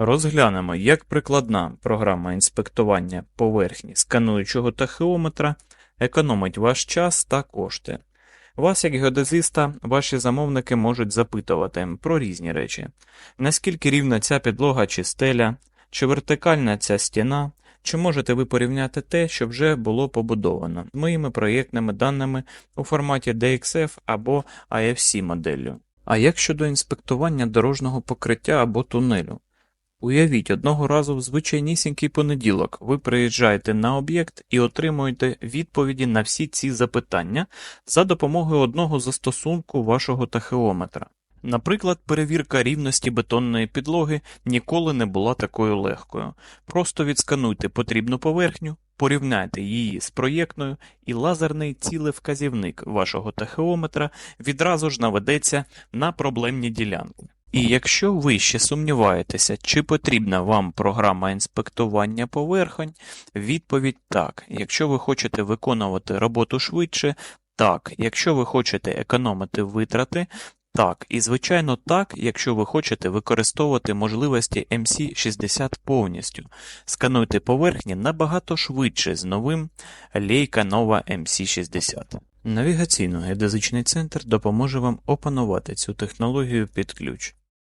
Розглянемо, як прикладна програма інспектування поверхні скануючого тахеометра економить ваш час та кошти. Вас, як геодезиста, ваші замовники можуть запитувати про різні речі. Наскільки рівна ця підлога чи стеля, чи вертикальна ця стіна, чи можете ви порівняти те, що вже було побудовано моїми проєктними даними у форматі DXF або IFC моделлю. А як щодо інспектування дорожнього покриття або тунелю? Уявіть, одного разу в звичайнісінький понеділок ви приїжджаєте на об'єкт і отримуєте відповіді на всі ці запитання за допомогою одного застосунку вашого тахеометра. Наприклад, перевірка рівності бетонної підлоги ніколи не була такою легкою. Просто відскануйте потрібну поверхню, порівняйте її з проєктною, і лазерний цілевказівник вашого тахеометра відразу ж наведеться на проблемні ділянки. І якщо ви ще сумніваєтеся, чи потрібна вам програма інспектування поверхонь, відповідь так. Якщо ви хочете виконувати роботу швидше, так. Якщо ви хочете економити витрати, так. І звичайно так, якщо ви хочете використовувати можливості MC60 повністю. Скануйте поверхні набагато швидше з новим Leica Nova MC60. Навігаційно-геодезичний центр допоможе вам опанувати цю технологію під ключ.